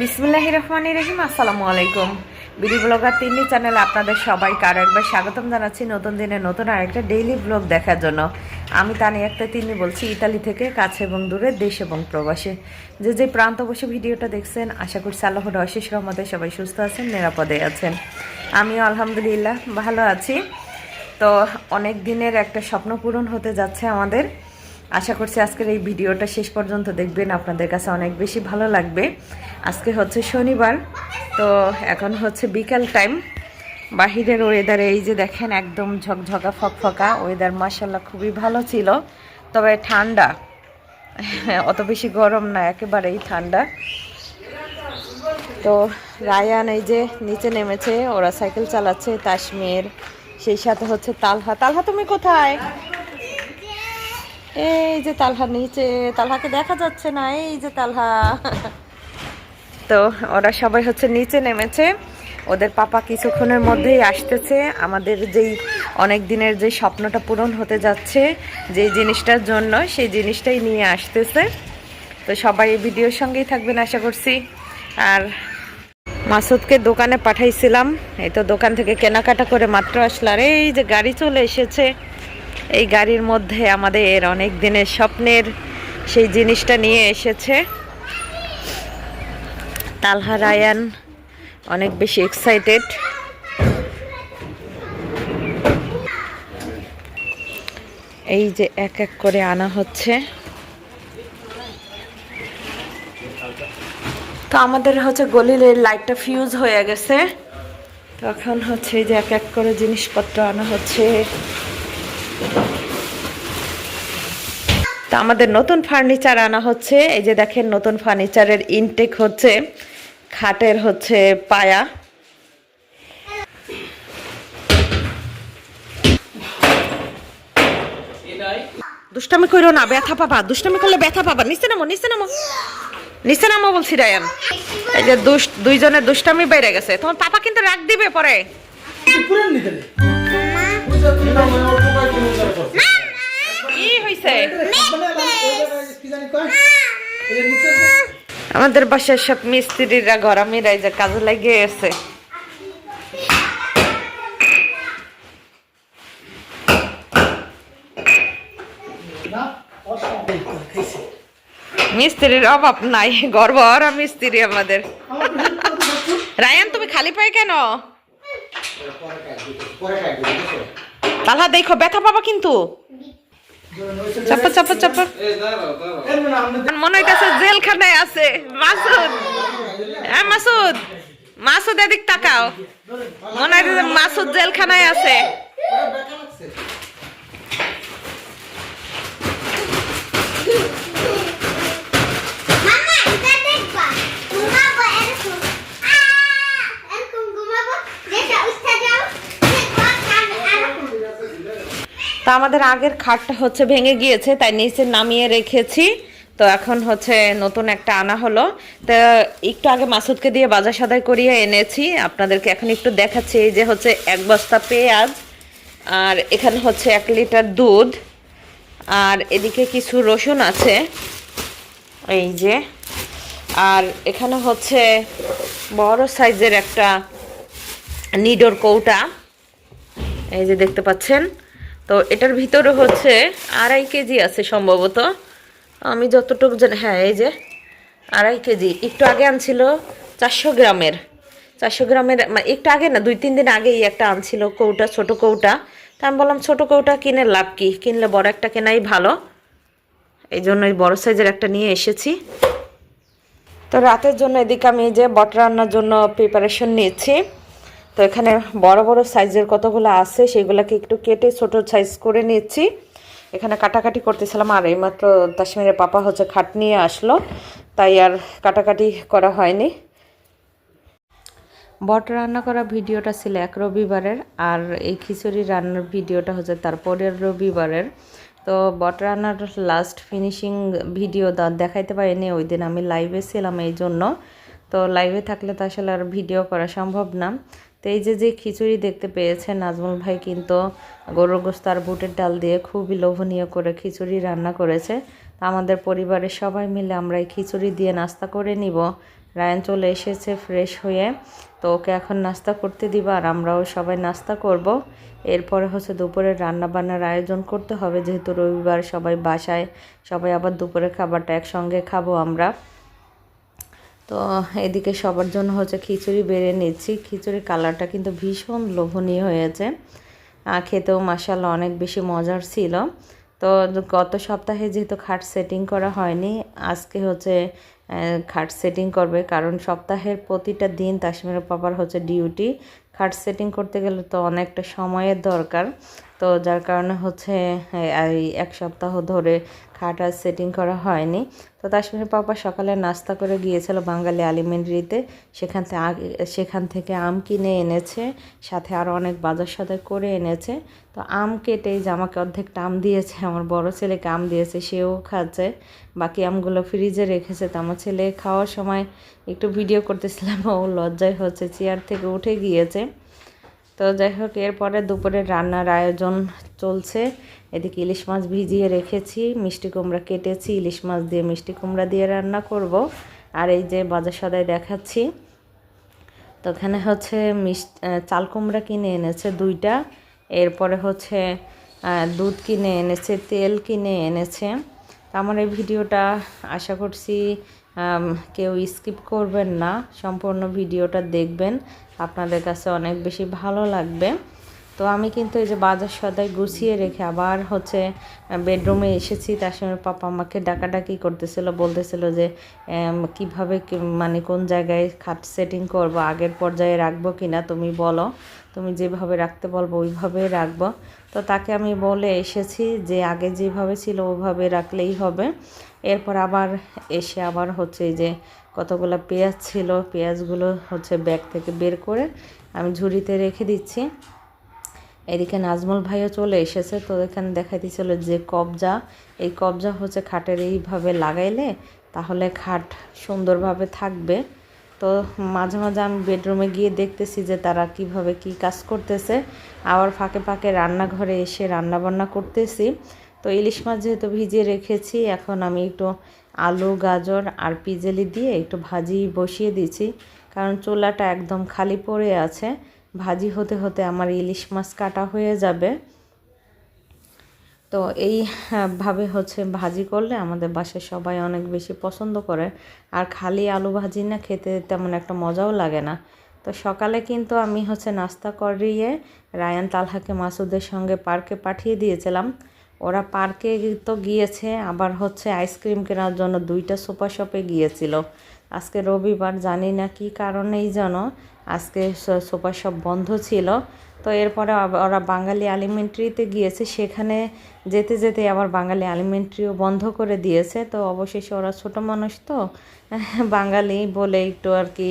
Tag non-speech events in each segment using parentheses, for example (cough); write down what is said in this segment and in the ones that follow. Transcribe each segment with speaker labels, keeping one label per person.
Speaker 1: বিসমুল্লাহ রহমান রহিম, আসসালামু আলাইকুম। বিডি ব্লগার তিন্নি চ্যানেলে আপনাদের সবাইকে আরও একবার স্বাগতম জানাচ্ছি নতুন দিনে নতুন আরেকটা ডেইলি ব্লগ দেখার জন্য। আমি তানি একটা তিন্নি বলছি, ইতালি থেকে কাছে এবং দূরে, দেশ এবং প্রবাসে। যে যে প্রান্ত বসে ভিডিওটা দেখছেন, আশা করছি আল্লাহর অশেষ রহমতে সবাই সুস্থ আছেন, নিরাপদে আছেন। আমিও আলহামদুলিল্লাহ ভালো আছি। তো অনেক দিনের একটা স্বপ্ন পূরণ হতে যাচ্ছে আমাদের। আশা করছি আজকের এই ভিডিওটা শেষ পর্যন্ত দেখবেন, আপনাদের কাছে অনেক বেশি ভালো লাগবে। আজকে হচ্ছে শনিবার, তো এখন হচ্ছে বিকাল টাইম বাহিরের ওয়েদারে এই যে দেখেন, একদম ঝকঝকা, ফকফকা। ওয়েদার মাসাল্লাহ খুবই ভালো ছিল, তবে ঠান্ডা। অত বেশি গরম না, একেবারেই ঠান্ডা। তো রায়ান এই যে নিচে নেমেছে, ওরা সাইকেল চালাচ্ছে, তাসমির, সেই সাথে হচ্ছে তালহা। তালহা, তুমি কোথায়? এই যে তালহা নিচে, তালহাকে দেখা যাচ্ছে না, এই যে তালহা। তো ওরা সবাই হচ্ছে নিচে নেমেছে। ওদের পাপা কিছুক্ষণের মধ্যেই আসতেছে। আমাদের যেই অনেক দিনের যে স্বপ্নটা পূরণ হতে যাচ্ছে, যেই জিনিসটার জন্য সেই জিনিসটাই নিয়ে আসতেছে। তো সবাই এই ভিডিওর সঙ্গেই থাকবেন আশা করছি। আর মাসুদকে দোকানে পাঠাইছিলাম। এই তো দোকান থেকে কেনাকাটা করে মাত্র আসলো আর এই যে গাড়ি চলে এসেছে। এই গাড়ির মধ্যে আমাদের অনেক দিনের স্বপ্নের সেই জিনিসটা নিয়ে এসেছে। তালহা রায়ান অনেক বেশি এক্সাইটেড এই যে এক এক করে আনা হচ্ছে। তো আমাদের হচ্ছে গলিলের লাইটটা ফিউজ হয়ে গেছে। তখন হচ্ছে যে এক এক করে জিনিসপত্র আনা হচ্ছে। আমাদের নতুন ফার্নিচার আনা হচ্ছে। এই যে দেখেন নতুন ফার্নিচারের ইনটেক হচ্ছে খাটের হচ্ছে পায়া। দুষ্টামি কইরো না ব্যথা পাবা দুষ্টামি করলে ব্যথা পাবা। নিচে নামো নিচে নামো। নিচে নামো বলছি রায়ান। এই যে দুইজনের দুষ্টামি বেড়ে গেছে। তোমার পাপা কিন্তু রাগ দিবে পরে। আমাদের বাসার সব মিস্ত্রিরা ঘর আমিরাই যে কাজে লাগে গেছে। মিস্ত্রির অভাব নাই গর্ব মিস্ত্রি আমাদের। রায়ান তুমি খালি পাই কেন? তাহলে দেখো ব্যথা পাবা কিন্তু। চাপা চাপা চাপা। মনে হইতেছে জেলখানায় আছে। মাসুদ। হ্যাঁ মাসুদ। মাসুদ এদিক তাকাও। মনে হইতেছে মাসুদ জেলখানায় আছে
Speaker 2: Mama, এটা দেখবা ঘুমাবো এরকম আ এরকম ঘুমাবো যেটা উঠতে যাও দেখবা কান এরকম
Speaker 1: তো আমাদের আগের খাটটা হচ্ছে ভেঙে গিয়েছে, তাই নিচে নামিয়ে রেখেছি। তো এখন হচ্ছে নতুন একটা আনা হলো। তো একটু আগে মাসুদকে দিয়ে বাজার সদাই করিয়ে এনেছি। আপনাদেরকে এখন একটু দেখাচ্ছি, এই যে হচ্ছে এক বস্তা পেঁয়াজ, আর এখানে হচ্ছে এক লিটার দুধ, আর এদিকে কিছু রসুন আছে, এই যে। আর এখানে হচ্ছে বড় সাইজের একটা নিডোর কৌটা, এই যে দেখতে পাচ্ছেন। তো এটার ভিতরে হচ্ছে আড়াই কেজি আছে সম্ভবত। আমি যতটুকু জানি হ্যাঁ এই যে আড়াই কেজি। একটু আগে আনছিল চারশো গ্রামের। চারশো গ্রামের মানে একটু আগে না, দুই তিন দিন আগেই একটা আনছিল কৌটা, ছোট কৌটা। তা আমি বললাম, ছোট কৌটা কিনে লাভ কি? কিনলে বড় একটা কেনাই ভালো। এই জন্য এই বড় সাইজের একটা নিয়ে এসেছি। তো রাতের জন্য এদিকে আমি যে বট রান্নার জন্য প্রিপারেশন নিয়েছি। তো এখানে বড় বড় সাইজের কতগুলো আছে সেগুলোকে একটু কেটে ছোট সাইজ করে নিচ্ছি। এখানে কাটাকাটি করতেছিলাম, আর এইমাত্র তাসমিরের পাপা হচ্ছে খাট নিয়ে আসলো, তাই আর কাটাকাটি করা হয়নি। বট রান্না করা ভিডিওটা ছিল এক রবিবারের, আর এই খিচুড়ি রান্নার ভিডিওটা হচ্ছে তারপরের রবিবারের। তো বট রান্নার লাস্ট ফিনিশিং ভিডিও দেখাইতে পারিনি, ওই দিন আমি লাইভে ছিলাম এই জন্য। তো লাইভে থাকলে তো আসলে আর ভিডিও করা সম্ভব না। তো এই যে যে খিচুড়ি দেখতে পেয়েছেন নাজমুল ভাই কিন্তু গরুর গোস্ত আর বুটের ডাল দিয়ে খুবই লোভনীয় করে খিচুড়ি রান্না করেছে। আমাদের পরিবারের সবাই মিলে আমরা এই খিচুড়ি দিয়ে নাস্তা করে নিব। রায়ান চলে এসেছে ফ্রেশ হয়ে। তো ওকে এখন নাস্তা করতে দিবা আর আমরাও সবাই নাস্তা করব। এরপরে হচ্ছে দুপুরে রান্না বান্নার আয়োজন করতে হবে। যেহেতু রবিবার সবাই বাসায়, সবাই আবার দুপুরের খাবারটা একসঙ্গে খাব আমরা। তো এদিকে সবার জন্য হচ্ছে খিচুড়ি বেড়ে নিচ্ছি। খিচুড়ির কালারটা কিন্তু ভীষণ লোভনীয় হয়েছে। খেতেও মাসাল্লাহ অনেক বেশি মজার ছিল। তো গত সপ্তাহে যেহেতু খাট সেটিং করা হয়নি, আজকে হচ্ছে খাট সেটিং করবে। কারণ সপ্তাহের প্রতিটা দিন তাসমিরের পাপার হচ্ছে ডিউটি খাট সেটিং করতে গেলে তো অনেকটা সময়ের দরকার। তো যার কারণে হচ্ছে এই এক সপ্তাহ ধরে খাট সেটিং করা হয়নি। তো তাসমিরের পাপা সকালে নাস্তা করে গিয়েছিল বাঙালি আলিমেন্টারিতে সেখান থেকে সেখান থেকে আম কিনে এনেছে, সাথে আরও অনেক বাজার সদাই করে এনেছে। তো আম কেটে আমাকে অর্ধেকটা আম দিয়েছে, আমার বড় ছেলেকে আম দিয়েছে, সেও খাচ্ছে। বাকি আমগুলো ফ্রিজে রেখেছে, তো আমার ছেলে খাওয়ার সময় একটু ভিডিও করতেছিলাম, ও লজ্জায় হচ্ছে, চেয়ার থেকে উঠে গিয়েছে। তো যাই হোক এরপরে দুপুরে রান্নার আয়োজন চলছে। এদিকে ইলিশ মাছ ভিজিয়ে রেখেছি, মিষ্টি কুমড়া কেটেছি, ইলিশ মাছ দিয়ে মিষ্টি কুমড়া দিয়ে রান্না করব। আর এই যে বাজার সদাই দেখাচ্ছি, তো ওখানে হচ্ছে মিষ্টি চাল কুমড়া কিনে এনেছে দুইটা। এরপরে হচ্ছে দুধ কিনে এনেছে, তেল কিনে এনেছে। আমার এই ভিডিওটা আশা করছি কেউ স্কিপ করবেন না, সম্পূর্ণ ভিডিওটা দেখবেন, আপনাদের কাছে অনেক বেশি ভালো লাগবে। তো আমি কিন্তু এই যে বাজার সদাই গুছিয়ে রেখে আবার হচ্ছে বেডরুমে এসেছি, তার সঙ্গে পাপা আমাকে ডাকাডাকি করতেছিল, বলতেছিল যে কীভাবে মানে কোন জায়গায় খাট সেটিং করব, আগের পর্যায়ে রাখব কিনা তুমি বলো, তুমি যেভাবে রাখতে বলব ওইভাবে রাখব। তো তাকে আমি বলে এসেছি যে, আগে যেভাবে ছিল ওভাবে রাখলেই হবে। এরপর আবার এসে আবার হচ্ছে যে কতগুলো পেঁয়াজ ছিল, পেঁয়াজগুলো হচ্ছে ব্যাগ থেকে বের করে আমি ঝুড়িতে রেখে দিচ্ছি। এদিকে নাজমুল ভাইও চলে এসেছে, তো এখানে দেখা দেখাইতেছিল যে কবজা, এই কবজা হচ্ছে খাটের এইভাবে লাগাইলে তাহলে খাট সুন্দরভাবে থাকবে। তো মাঝে মাঝে আমি বেডরুমে গিয়ে দেখতেছি যে তারা কীভাবে কি কাজ করতেছে। আবার ফাঁকে ফাঁকে রান্নাঘরে এসে রান্না বান্না করতেছি। তো ইলিশ মাছ যেহেতু ভিজিয়ে রেখেছি এখন আমি একটু আলু গাজর আর পিজেলি দিয়ে একটু ভাজি বসিয়ে দিয়েছি। কারণ চোলাটা একদম খালি পড়ে আছে ভাজি হতে হতে আমার ইলিশ মাছ কাটা হয়ে যাবে। তো এই আহ, ভাবে হচ্ছে ভাজি করলে আমাদের বাসায় সবাই অনেক বেশি পছন্দ করে। আর খালি আলু ভাজি না খেতে তেমন একটা মজাও লাগে না। তো সকালে কিন্তু আমি হচ্ছে নাস্তা করিয়ে রায়ান তালহাকে মাসুদের সঙ্গে পার্কে পাঠিয়ে দিয়েছিলাম। ওরা পার্কে তো গিয়েছে, আবার হচ্ছে আইসক্রিম কেনার জন্য দুইটা সুপার শপে গিয়েছিল। আজকে রবিবার জানি না কি কারণেই যেন আজকে সুপার শপ বন্ধ ছিল। তো এরপরে ওরা বাঙালি আলিমেন্টারিতে গিয়েছে। সেখানে যেতে যেতে আবার বাঙালি আলিমেন্টারিও বন্ধ করে দিয়েছে। তো অবশেষে ওরা ছোট মানুষ তো, (laughs) বাঙালি বলে একটু আর কি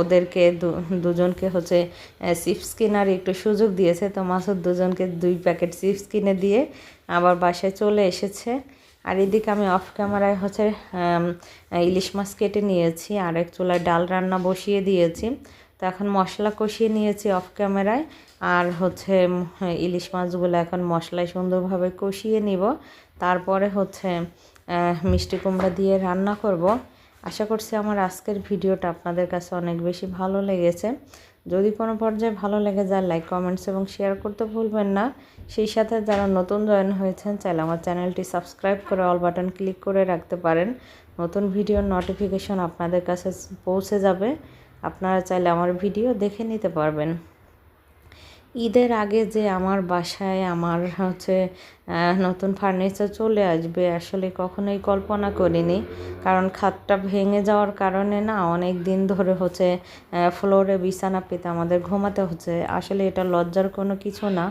Speaker 1: ওদেরকে দুজনকে হচ্ছে চিপস কেনার একটু সুযোগ দিয়েছে। তো মাসুদ দুজনকে দুই প্যাকেট চিপস কিনে দিয়ে আবার বাসায় চলে এসেছে। আর এদিকে আমি অফ ক্যামেরায় হচ্ছে ইলিশ মাছ কেটে নিয়েছি। আর এক চুলায় ডাল রান্না বসিয়ে দিয়েছি। তো এখন মশলা কষিয়ে নিয়েছি অফ ক্যামেরায় আর হচ্ছে ইলিশ মাছগুলো এখন মশলায় সুন্দরভাবে কষিয়ে নিব। তারপরে হচ্ছে মিষ্টি কুমড়া দিয়ে রান্না করব। আশা করছি আমার আজকের ভিডিওটা আপনাদের কাছে অনেক বেশি ভালো লেগেছে। যদি কোনো পর্যায়ে ভালো লেগে যায় লাইক কমেন্টস এবং শেয়ার করতে ভুলবেন না। সেই সাথে যারা নতুন জয়েন হয়েছেন, চাইলে আমার চ্যানেলটি সাবস্ক্রাইব করে অল বাটন ক্লিক করে রাখতে পারেন। নতুন ভিডিওর নোটিফিকেশন আপনাদের কাছে পৌঁছে যাবে। আপনারা চাইলে আমার ভিডিও দেখে নিতে পারবেন। ঈদের আগে যে আমার বাসায় আমার হচ্ছে নতুন ফার্নিচার চলে আসবে, আসলে কখনোই কল্পনা করিনি। কারণ খাটটা ভেঙে যাওয়ার কারণে না অনেক দিন ধরে হচ্ছে ফ্লোরে বিছানা পেতে আমাদের ঘুমাতে হচ্ছে। আসলে এটা লজ্জার কোনো কিছু না।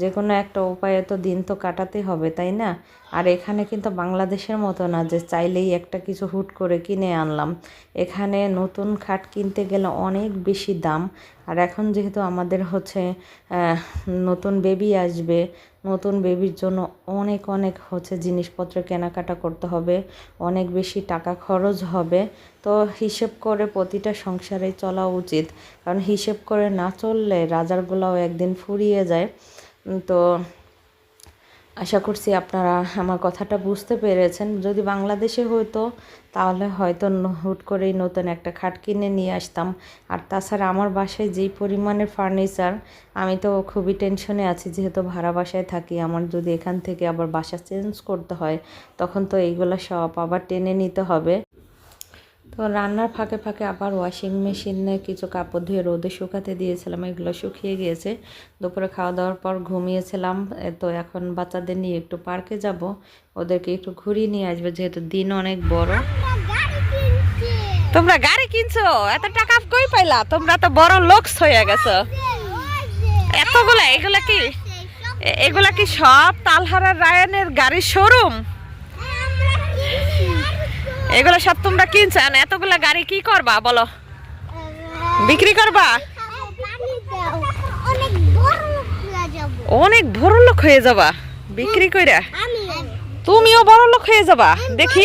Speaker 1: যে কোনো একটা উপায়ে তো দিন তো কাটাতে হবে, তাই না? আর এখানে কিন্তু বাংলাদেশের মতো না যে চাইলেই একটা কিছু হুট করে কিনে আনলাম। এখানে নতুন খাট কিনতে গেলে অনেক বেশি দাম। আর এখন যেহেতু আমাদের হচ্ছে নতুন বেবি আসবে, নতুন বেবির জন্য অনেক অনেক হচ্ছে জিনিসপত্র কেনাকাটা করতে হবে, অনেক বেশি টাকা খরচ হবে। তো হিসেব করে প্রতিটা সংসারে চলা উচিত। কারণ হিসেব করে না চললে রাজারগুলাও একদিন ফুরিয়ে যায়। তো আশা করছি আপনারা আমার কথাটা বুঝতে পেরেছেন। যদি বাংলাদেশে হতো তাহলে হয়তো হুট করেই নতুন একটা খাট কিনে নিয়ে আসতাম। আর তাছাড়া আমার বাসায় যেই পরিমাণের ফার্নিচার, আমি তো খুবই টেনশনে আছি, যেহেতু ভাড়া বাসায় থাকি। আমার যদি এখান থেকে আবার বাসা চেঞ্জ করতে হয়, তখন তো এইগুলো সব আবার টেনে নিতে হবে। তো রান্নার ফাঁকে ফাঁকে আবার ওয়াশিং মেশিনে কিছু কাপড় ধুয়ে রোদে শুকাতে দিয়েছিলাম, এগুলো শুকিয়ে গিয়েছে। দুপুরে খাওয়া দাওয়ার পর ঘুমিয়েছিলাম তো এখন বাচ্চাদের নিয়ে একটু পার্কে যাব, ওদেরকে একটু ঘুরিয়ে নিয়ে আসবে, যেহেতু দিন অনেক বড়। তোমরা গাড়ি কিনছো? এত টাকা কই পাইলা? তোমরা তো বড় লোকস হয়ে গেছো। এতগুলা, এগুলা কি? এগুলা কি সব তালহারা রায়নের গাড়ির শোরুম এগুলো সব তোমরা কিনছো? এতগুলা গাড়ি কি করবা, বলো? বিক্রি করবা?
Speaker 2: অনেক বড় লোক হয়ে যাব।
Speaker 1: বিক্রি কইরা। তুমিও বড় লোক হয়ে যাবা। দেখি।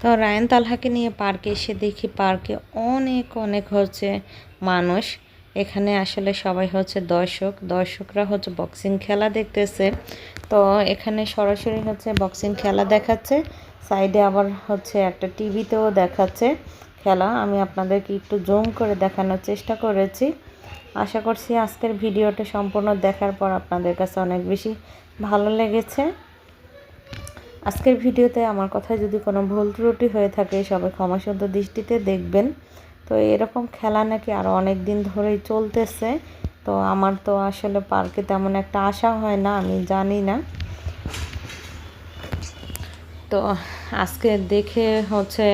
Speaker 1: তো রায়ন তালহাকে নিয়ে পার্কে এসে দেখি পার্কে অনেক অনেক হচ্ছে মানুষ। এখানে আসলে সবাই হচ্ছে দর্শক, দর্শকরা হচ্ছে বক্সিং খেলা দেখতেছে। তো এখানে সরাসরি হচ্ছে বক্সিং খেলা দেখাচ্ছে সাইডে আবার হচ্ছে একটা টিভিতেও দেখাচ্ছে খেলা। আমি আপনাদেরকে একটু জুম করে দেখানোর চেষ্টা করেছি। আশা করছি আজকের ভিডিওটা সম্পূর্ণ দেখার পর আপনাদের কাছে অনেক বেশি ভালো লেগেছে। আজকের ভিডিওতে আমার কথায় যদি কোনো ভুল ত্রুটি হয়ে থাকে, সবাই ক্ষমাসুদ্ধ দৃষ্টিতে দেখবেন। তো এরকম খেলা নাকি আরও অনেক দিন ধরেই চলতেছে। তো আমার তো আসলে পার্কে তেমন একটা আশা হয় না, আমি জানি না। তো আজকে দেখে হচ্ছে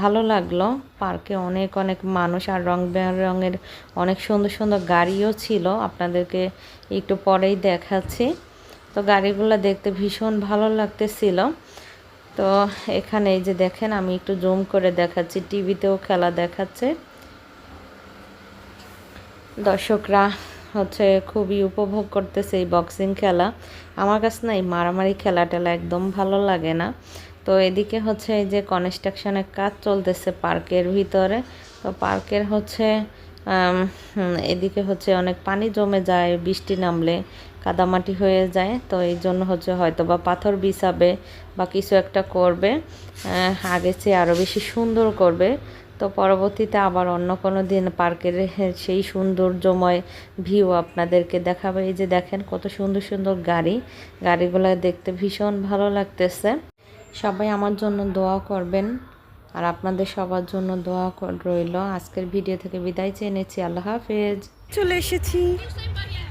Speaker 1: ভালো লাগল। পার্কে অনেক অনেক মানুষ আর রং বেরঙের অনেক সুন্দর সুন্দর গাড়িও ছিল। আপনাদেরকে একটু পরেই দেখাচ্ছি। তো গাড়িগুলো দেখতে ভীষণ ভালো লাগতেছিল। তো এখানে এই যে দেখেন, আমি একটু জুম করে দেখাচ্ছি। টিভিতেও খেলা দেখাচ্ছে। দর্শকরা হচ্ছে খুবই উপভোগ করতেছে এই বক্সিং খেলা। আমার কাছে না এই মারামারি খেলা টেলা একদম ভালো লাগে না। তো এদিকে হচ্ছে এই যে কনস্ট্রাকশনের কাজ চলতেছে পার্কের ভিতরে। তো পার্কের হচ্ছে এদিকে হচ্ছে অনেক পানি জমে যায়, বৃষ্টি নামলে। কাদামাটি হয়ে যায়, তো এই জন্য হচ্ছে হয়তো বা পাথর বিছাবে বা কিছু একটা করবে আগের চেয়ে আরও বেশি সুন্দর করবে। তো পরবর্তীতে আবার অন্য কোনো দিন পার্কের সেই সৌন্দর্যময় ভিউ আপনাদেরকে দেখাবে। এই যে দেখেন কত সুন্দর সুন্দর গাড়ি, গাড়িগুলো দেখতে ভীষণ ভালো লাগতেছে। সবাই আমার জন্য দোয়া করবেন আর আপনাদের সবার জন্য দোয়া রইল। আজকের ভিডিও থেকে বিদায় চেয়ে নিচ্ছি। আল্লাহ হাফেজ। চলে এসেছি।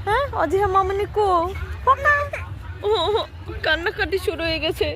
Speaker 1: হ্যাঁ অজিহা মামনি কো? কান্নাকাটি শুরু হয়ে গেছে।